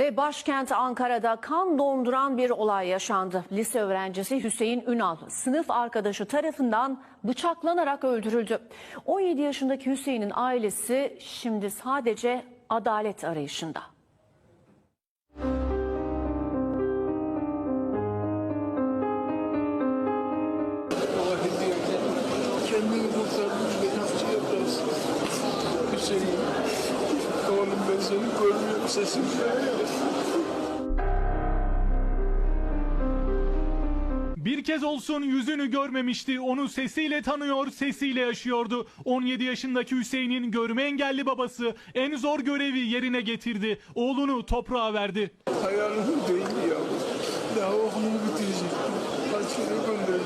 Ve başkent Ankara'da kan donduran bir olay yaşandı. Lise öğrencisi Hüseyin Ünal sınıf arkadaşı tarafından bıçaklanarak öldürüldü. 17 yaşındaki Hüseyin'in ailesi şimdi sadece adalet arayışında. Şey. Hüseyin. Oğlum ben seni görmüyorum sesim. Bir kez olsun yüzünü görmemişti. Onu sesiyle tanıyor, sesiyle yaşıyordu. 17 yaşındaki Hüseyin'in görme engelli babası en zor görevi yerine getirdi. Oğlunu toprağa verdi. Hayalim değil ya. Daha okulumu bitirecektim. Kaçını gönderecektim.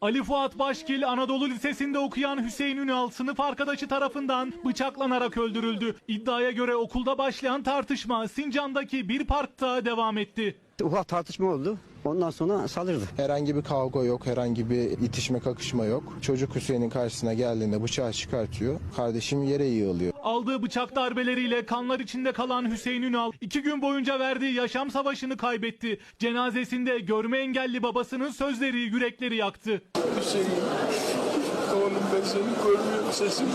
Ali Fuat Başkil Anadolu Lisesi'nde okuyan Hüseyin Ünal sınıf arkadaşı tarafından bıçaklanarak öldürüldü. İddiaya göre okulda başlayan tartışma Sincan'daki bir parkta devam etti. Ufak tartışma oldu. Ondan sonra saldırdı. Herhangi bir kavga yok, herhangi bir itişme kakışma yok. Çocuk Hüseyin'in karşısına geldiğinde bıçağı çıkartıyor. Kardeşim yere yığılıyor. Aldığı bıçak darbeleriyle kanlar içinde kalan Hüseyin Ünal iki gün boyunca verdiği yaşam savaşını kaybetti. Cenazesinde görme engelli babasının sözleri yürekleri yaktı. Hüseyin. Oğlum ben seni görmüyorum sesim.